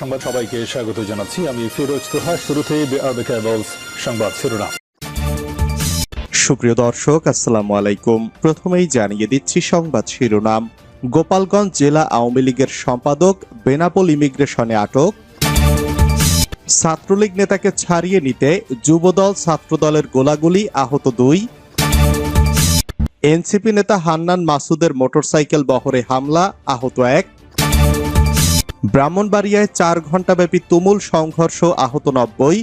সংবাদ সবাইকে স্বাগত জানাচ্ছি। আমি ফিরোজ তোহা শুরুতেই সংবাদ শিরোনাম। সুপ্রিয় দর্শক, আসসালামু আলাইকুম। প্রথমেই জানিয়ে দিচ্ছি সংবাদ শিরোনাম। গোপালগঞ্জ জেলা আওয়ামী লীগের সম্পাদক বেনাপোল ইমিগ্রেশনে আটক। ছাত্রলীগ নেতাকে ছাড়িয়ে নিতে যুবদল ছাত্রদলের গোলাগুলি আহত দুই। এনসিপি নেতা হান্নান মাসুদের মোটরসাইকেল বহরে হামলা, আহত এক। ব্রাহ্মণবাড়িয়ায় চার ঘণ্টাব্যাপী তুমুল সংঘর্ষ আহত নব্বই।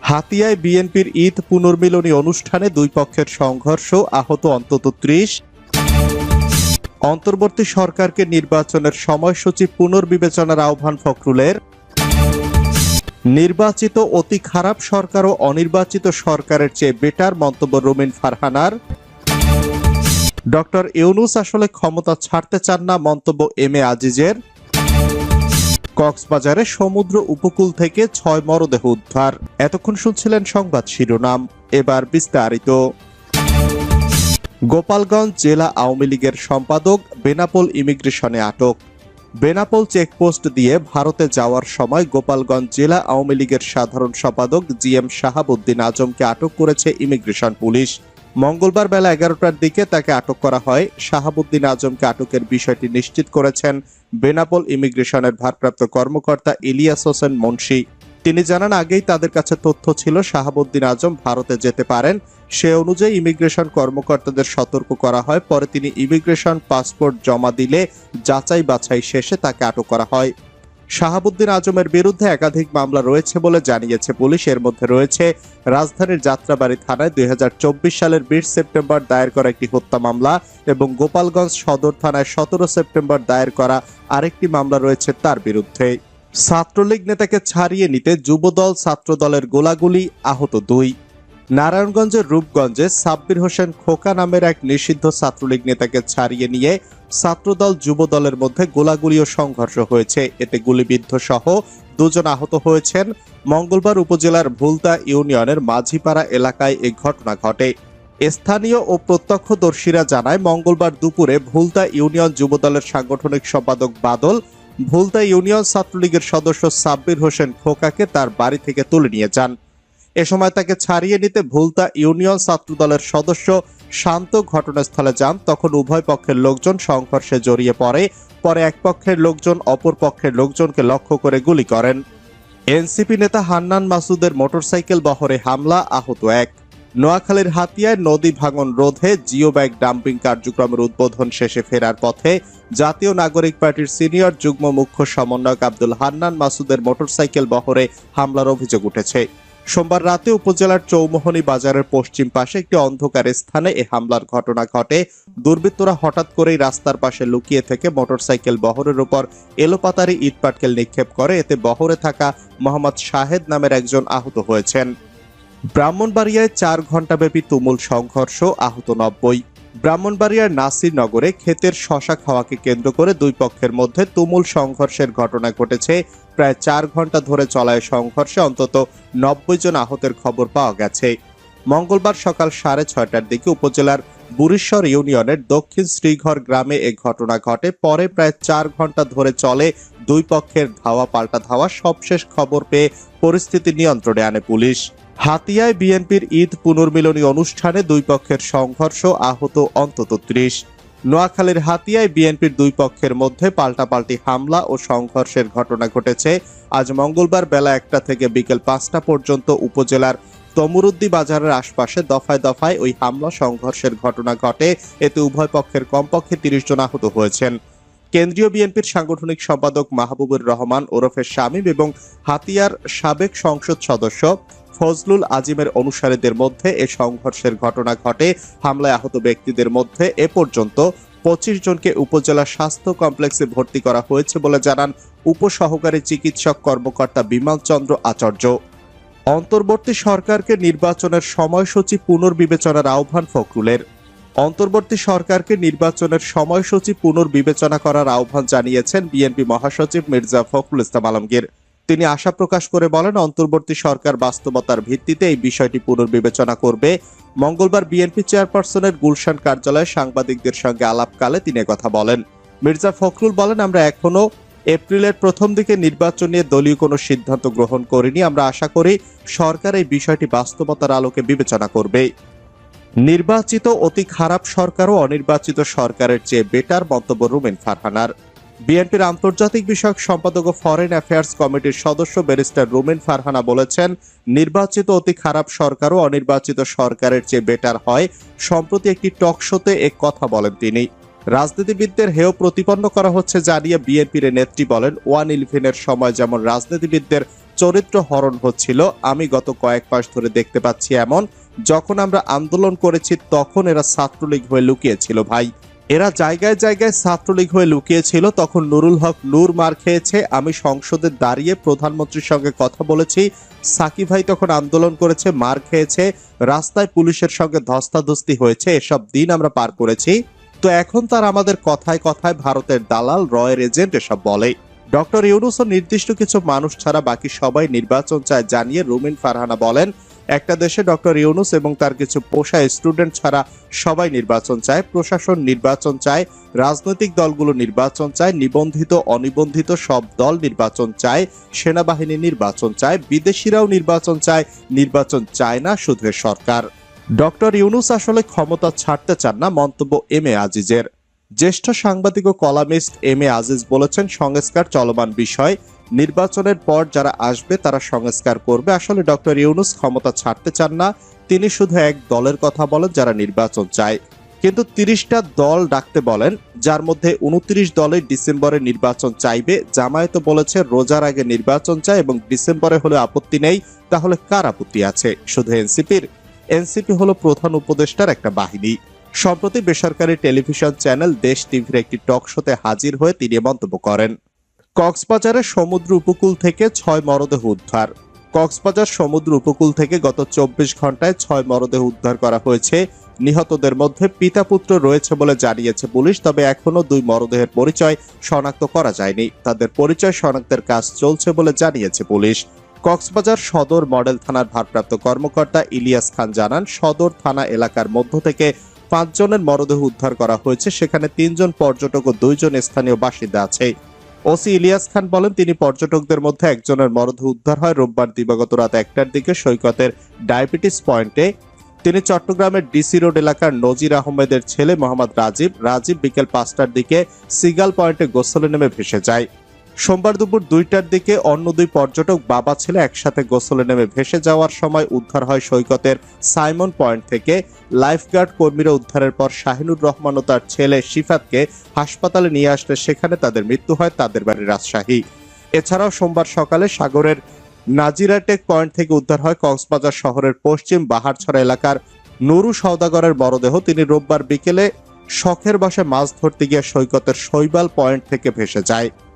হাতিয়ায় বিএনপির ঈদ পুনর্মিলনী অনুষ্ঠানে দুই পক্ষের সংঘর্ষ আহত অন্তত ত্রিশ। অন্তর্বর্তী সরকারকে নির্বাচনের সময়সূচি পুনর্বিবেচনার আহ্বান ফখরুলের। নির্বাচিত অতি খারাপ সরকার ও অনির্বাচিত সরকারের চেয়ে বেটার মন্তব্য রুমিন ফারহানার। ডক্টর ইউনুস আসলে ক্ষমতা ছাড়তে চান না, মন্তব্য এম এ আজিজের। কক্সবাজারে সমুদ্র উপকূল থেকে ছয় মরদেহ উদ্ধার। এতক্ষণ শুনছিলেন সংবাদ শিরোনাম, এবার বিস্তারিত। গোপালগঞ্জ জেলা আওয়ামী লীগের সম্পাদক বেনাপোল ইমিগ্রেশনে আটক। বেনাপোল চেকপোস্ট দিয়ে ভারতে যাওয়ার সময় গোপালগঞ্জ জেলা আওয়ামী লীগের সাধারণ সম্পাদক জি এম শাহাবুদ্দিন আজমকে আটক করেছে ইমিগ্রেশন পুলিশ। মঙ্গলবার বেলা এগারোটার দিকে তাকে আটক করা হয়। শাহাবুদ্দিন আজমকে আটকের বিষয়টি নিশ্চিত করেছেন বেনাপোল ইমিগ্রেশনের ভারপ্রাপ্ত কর্মকর্তা ইলিয়াস হোসেন মুন্সি। তিনি জানান, আগেই তাদের কাছে তথ্য ছিল, শাহাবুদ্দিন আজম ভারতে যেতে পারেন। সে অনুযায়ী ইমিগ্রেশন কর্মকর্তাদের সতর্ক করা হয়। পরে তিনি ইমিগ্রেশন পাসপোর্ট জমা দিলে যাচাই বাছাই শেষে তাকে আটক করা হয়। শাহাবুদ্দিন আজমের বিরুদ্ধে একাধিক মামলা রয়েছে বলে জানিয়েছে পুলিশ। এর মধ্যে রয়েছে রাজধানীর যাত্রাবাড়ি থানায় দুই হাজার চব্বিশ সালের বিশ সেপ্টেম্বর দায়ের করা একটি হত্যা মামলা এবং গোপালগঞ্জ সদর থানায় সতেরো সেপ্টেম্বর দায়ের করা আরেকটি মামলা রয়েছে তার বিরুদ্ধে। ছাত্রলীগ নেতাকে ছাড়িয়ে নিতে যুবদল ছাত্রদলের গোলাগুলি আহত দুই। নারায়ণগঞ্জের রূপগঞ্জে সাব্বির হোসেন খোকা নামের এক নিষিদ্ধ ছাত্রলীগ নেতাকে ছাড়িয়ে নিয়ে ছাত্রদল যুবদলের মধ্যে গোলাগুলি ও সংঘর্ষ হয়েছে। এতে গুলিবিদ্ধ সহ দুজন আহত হয়েছেন। মঙ্গলবার উপজেলার ভুলতা ইউনিয়নের মাঝিপাড়া এলাকায় এ ঘটনা ঘটে। স্থানীয় ও প্রত্যক্ষদর্শীরা জানায়, মঙ্গলবার দুপুরে ভুলতা ইউনিয়ন যুবদলের সাংগঠনিক সম্পাদক বাদল, ভুলতা ইউনিয়ন ছাত্রলীগের সদস্য সাব্বির হোসেন খোকাকে তার বাড়ি থেকে তুলে নিয়ে যান। এ সময় তাকে ছাড়িয়ে নিতে ভুলতা ইউনিয়ন ছাত্রদলের সদস্য শান্ত ঘটনাস্থলে যান। তখন উভয় পক্ষের লোকজন সংঘর্ষে জড়িয়ে পড়ে। পরে এক পক্ষের লোকজন অপর পক্ষের লোকজনকে লক্ষ্য করে গুলি করেন। এনসিপি নেতা হান্নান মাসুদের মোটরসাইকেল বহরে হামলা, আহত এক। নোয়াখালীর হাতিয়ায় নদী ভাঙন রোধে জিও ব্যাগ ডাম্পিং কার্যক্রমের উদ্বোধন শেষে ফেরার পথে জাতীয় নাগরিক পার্টির সিনিয়র যুগ্ম মুখ্য সমন্বয়ক আব্দুল হান্নান মাসুদের মোটরসাইকেল বহরে হামলার অভিযোগ উঠেছে। সোমবার রাতে উপজেলার চৌমোহনী বাজারের পশ্চিম পাশে একটি অন্ধকার স্থানে এ হামলার ঘটনা ঘটে। দুর্বৃত্তরা হঠাৎ করেই রাস্তার পাশে লুকিয়ে থেকে মোটরসাইকেল বহরের উপর এলোপাতারি ইটপাটকেল নিক্ষেপ করে। এতে বহরে থাকা মোহাম্মদ শাহেদ নামের একজন আহত হয়েছেন। ব্রাহ্মণবাড়িয়ায় চার ঘণ্টাব্যাপী তুমুল সংঘর্ষ, আহত নব্বই। ব্রাহ্মণবাড়িয়ার নাসিরনগরে ক্ষেতের শশা খাওয়াকে কেন্দ্র করে দুই পক্ষের মধ্যে তুমুল সংঘর্ষের ঘটনা ঘটেছে। প্রায় চার ঘণ্টা ধরে চলায় সংঘর্ষে অন্তত নব্বই জন আহতের খবর পাওয়া গেছে। মঙ্গলবার সকাল সাড়ে ছয়টার দিকে উপজেলার বুড়িশ্বর ইউনিয়নের দক্ষিণ শ্রীঘর গ্রামে এ ঘটনা ঘটে। পরে প্রায় চার ঘণ্টা ধরে চলে দুই পক্ষের ধাওয়া পাল্টা ধাওয়া। সবশেষ খবর পেয়ে পরিস্থিতি নিয়ন্ত্রণে আনে পুলিশ। হাতিয়ায় বিএনপির ঈদ পুনর্মিলনী অনুষ্ঠানে দুই পক্ষের সংঘর্ষ আহত অন্তত ত্রিশ। নোয়াখালীর হাতিয়ায় বিএনপির দুই পক্ষের মধ্যে পাল্টাপাল্টি হামলা ও সংঘর্ষের ঘটনা ঘটেছে আজ মঙ্গলবার বেলা একটা থেকে বিকেল পাঁচটা পর্যন্ত উপজেলার তমরুদ্দি বাজারের আশপাশে দফায় দফায় ওই হামলা সংঘর্ষের ঘটনা ঘটে। এতে উভয় পক্ষের কমপক্ষে তিরিশ জন আহত হয়েছেন। কেন্দ্রীয় বিএনপির সাংগঠনিক সম্পাদক মাহবুবুর রহমান ওরফে শামীম এবং হাতিয়ার সাবেক সংসদ সদস্য ফজলুল আজিমের অনুসারীদের মধ্যে এ সংঘর্ষের ঘটনা ঘটে। হামলায় আহত ব্যক্তিদের মধ্যে এ পর্যন্ত পঁচিশ জনকে উপজেলা স্বাস্থ্য কমপ্লেক্সে ভর্তি করা হয়েছে বলে জানান উপসহকারী চিকিৎসক কর্মকর্তা বিমল চন্দ্র আচার্য। অন্তর্বর্তী সরকারকে নির্বাচনের সময়সূচি পুনর্বিবেচনার আহ্বান ফখরুলের। অন্তর্বর্তী সরকারকে নির্বাচনের সময়সূচি পুনর্বিবেচনা করার আহ্বান জানিয়েছেন বিএনপি মহাসচিব মির্জা ফখরুল ইসলাম আলমগীর। তিনি আশা প্রকাশ করে বলেন, অন্তর্বর্তী সরকার বাস্তবতার ভিত্তিতে এই বিষয়টি পুনর্বিবেচনা করবে। মঙ্গলবার বিএনপি চেয়ারপারসনের গুলশান কার্যালয়ে সাংবাদিকদের সঙ্গে আলাপকালে তিনি কথা বলেন। মির্জা ফখরুল বলেন, আমরা এখনও এপ্রিলের প্রথম দিকে নির্বাচন নিয়ে দলীয় কোনো সিদ্ধান্ত গ্রহণ করিনি। আমরা আশা করি সরকার এই বিষয়টি বাস্তবতার আলোকে বিবেচনা করবে। নির্বাচিত অতি খারাপ সরকার ও অনির্বাচিত সরকারের চেয়ে বেটার মন্তব্য রুমেন ফারহানার। বিএনপির আন্তর্জাতিক বিষয়ক সম্পাদক ও ফরেন অ্যাফেয়ার্স কমিটির সদস্য ব্যারিস্টার রুমেন ফারহানা বলেছেন, নির্বাচিত অতি খারাপ সরকার ও অনির্বাচিত সরকারের চেয়ে বেটার হয়, সম্প্রতি একটি টক শোতে এক কথা বলেন তিনি। রাজনীতিবিদদের হেয় প্রতিপন্ন করা হচ্ছে জানিয়ে বিএনপির নেত্রী বলেন, ওয়ান ইলেভেনের সময় যেমন রাজনীতিবিদদের চরিত্র হরণ হচ্ছিল, আমি গত কয়েক মাস ধরে দেখতে পাচ্ছি এমন, যখন আমরা আন্দোলন করেছি তখন এরা ছাত্রলীগ হয়ে লুকিয়েছিল ভাই। এরা জায়গায় জায়গায় ছাত্রলীগ হয়ে লুকিয়েছিল। তখন নুরুল হক নূর মার খেয়েছে। আমি সংসদে দাঁড়িয়ে প্রধানমন্ত্রীর সঙ্গে কথা বলেছি। সাকি ভাই তখন আন্দোলন করেছে, মার খেয়েছে। রাস্তায় পুলিশের সঙ্গে ধস্তাধস্তি হয়েছে। এসব দিন আমরা পার করেছি। তো এখন তার আমাদের কথায় কথায় ভারতের দালাল, রয়ের এজেন্ট এসব বলে। ডক্টর ইউনুসও নির্দিষ্ট কিছু মানুষ ছাড়া বাকি সবাই নির্বাচন চায় জানিয়ে রুমিন ফারহানা বলেন একটা দেশে ডক্টর ইউনুস এবং তার কিছু পোষা স্টুডেন্ট ছাড়া সবাই নির্বাচন চায়, প্রশাসন নির্বাচন চায়, রাজনৈতিক দলগুলো নির্বাচন চায়, নিবন্ধিত, অনিবন্ধিত সব দল নির্বাচন চায়, সেনাবাহিনী নির্বাচন চায়, বিদেশিরাও নির্বাচন চায় নির্বাচন চায় না শুধু সরকার। ডক্টর ইউনুস আসলে ক্ষমতা ছাড়তে চান না, মন্তব্য এম এ আজিজের। জ্যেষ্ঠ সাংবাদিক ও কলামিস্ট এম এ আজিজ বলেছেন, সংস্কার চলমান বিষয়। নির্বাচনের পর যারা আসবে, তারা সংস্কার করবে। আসলে ডক্টর ইউনুস ক্ষমতা ছাড়তে চান না। তিনি শুধু এক দলের কথা বলেন, যারা নির্বাচন চায়। কিন্তু তিরিশটা দল ডাকতে বলেন, যার মধ্যে উনত্রিশ দলে ডিসেম্বরে নির্বাচন চাইবে। জামায়াত বলেছে, রোজার আগে নির্বাচন চায় এবং ডিসেম্বরে হলে আপত্তি নেই। তাহলে কার আপত্তি আছে? শুধু এনসিপির। এনসিপি হলো প্রধান উপদেষ্টার একটা বাহিনী। সম্প্রতি বেসরকারি টেলিভিশন চ্যানেল দেশ টিভির একটি টক শোতে হাজির হয়ে তিনি মন্তব্য করেন। কক্সবাজারের সমুদ্র উপকূল থেকে ছয় মরদেহ উদ্ধার। কক্সবাজার সমুদ্র উপকূল থেকে গত চব্বিশ ঘন্টায় ছয় মরদেহ উদ্ধার করা হয়েছে। নিহতদের মধ্যে পিতা পুত্র রয়েছে বলে জানিয়েছে পুলিশ, তবে এখনও দুই মরদেহের পরিচয় শনাক্ত করা যায়নি। তাদের পরিচয় শনাক্তের কাজ চলছে বলে জানিয়েছে পুলিশ। কক্সবাজার সদর মডেল থানার ভারপ্রাপ্ত কর্মকর্তা ইলিয়াস খান জানান, সদর থানা এলাকার মধ্য থেকে পাঁচজনের মরদেহ উদ্ধার করা হয়েছে। সেখানে তিনজন পর্যটক ও দুইজন স্থানীয় বাসিন্দা আছে। ওসি ইলিয়াস খান বলেন, তিনি পর্যটকদের মধ্যে একজনের মরদেহ উদ্ধার হয় রোববার দিবাগত রাত একটার দিকে সৈকতের ডায়াবেটিস পয়েন্টে। তিনি চট্টগ্রামের ডিসি রোড এলাকার নজির আহমেদের ছেলে মোহাম্মদ রাজীব। রাজীব বিকেল পাঁচটার দিকে সিগাল পয়েন্টে গোসলে নেমে ভেসে যায়। সোমবার দুপুর দুইটার দিকে অন্য দুই পর্যটক বাবা ছেলে একসাথে গোসলে নেমে ভেসে যাওয়ার সময় উদ্ধার হয় সৈকতের সাইমন পয়েন্ট থেকে। লাইফগার্ড কর্মীরা উদ্ধারের পর শাহিনুর রহমান ও তার ছেলে শিফাতকে হাসপাতালে নিয়ে আসলে সেখানে তাদের মৃত্যু হয়, তাদের বাড়ি রাজশাহী। এছাড়াও সোমবার সকালে সাগরের নাজিরাটেক পয়েন্ট থেকে উদ্ধার হয় কক্সবাজার শহরের পশ্চিম বাহারছড়া এলাকার নুরু সওদাগরের মরদেহ। তিনি রোববার বিকেলে শখের বাসায় মাছ ধরতে গিয়ে সৈকতের শৈবাল পয়েন্ট থেকে ভেসে যায়।